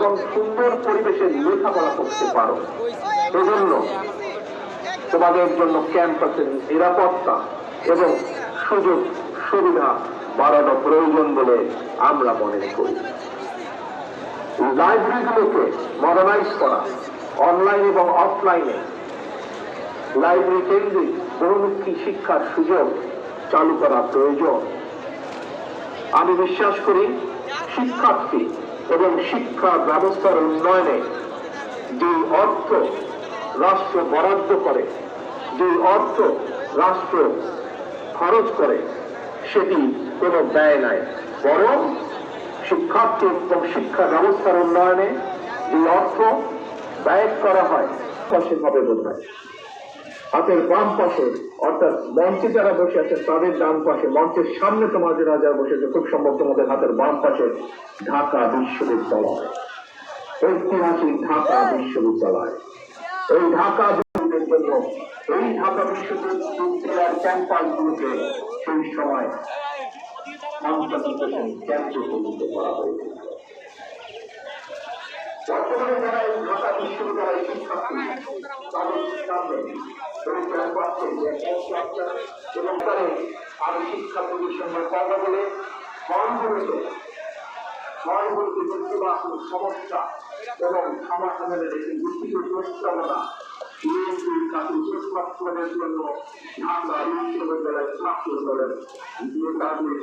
এবং সুন্দর পরিবেশে লেখাপড়া করতে পারো। এজন্য তোমাদের জন্য ক্যাম্পাসের নিরাপত্তা এবং সুযোগ সুবিধা বাড়ানো প্রয়োজন বলে আমরা মনে করি। লাইব্রেরিগুলোকে মডার্নাইজ করা, অনলাইন এবং অফলাইনে। লাইব্রেরি কেন্দ্রিক বহুমুখী শিক্ষার সুযোগ চালু করা প্রয়োজন। আমি বিশ্বাস করি, শিক্ষার্থী এবং শিক্ষা ব্যবস্থার উন্নয়নে যে অর্থ রাষ্ট্র বরাদ্দ করে যে অর্থ রাষ্ট্র খরচ করে, সেটি কোনো ব্যয় নাই। বরং শিক্ষার্থী এবং শিক্ষা ব্যবস্থার উন্নয়নে যে অর্থ ব্যয় করা হয়, তা সেভাবে হয় হাতের বাম পাশে, অর্থাৎ মঞ্চে যারা বসে আছে, তাদের ডান পাশে, মঞ্চের সামনে তোমাদের যারা বসে আছে, খুব সম্ভব তোমাদের হাতের বাম পাশে ঢাকা বিশ্ববিদ্যালয়। ঐতিহাসিক ঢাকা বিশ্ববিদ্যালয়। এই ঢাকা এই ঢাকা বিশ্ববিদ্যালয়ের ক্যাম্পাসগুলোকে সেই সময় বর্তমানে যারা এই ঢাকা বিশ্ববিদ্যালয়ের শিক্ষার্থী, তাদের সামনে যে infrastructure এবং তাদের আরও শিক্ষা প্রতিষ্ঠানের কথা বলে ফর্মগুলোতে ফর্মগুলোতে প্রতিবাদ সমস্যা এবং সমাধানের একটি লিখিত প্রস্তাবনা বিএনপির কাছে উপস্থাপনের জন্য ঢাকা বিশ্ববিদ্যালয়ের ছাত্র দলের নেতাদের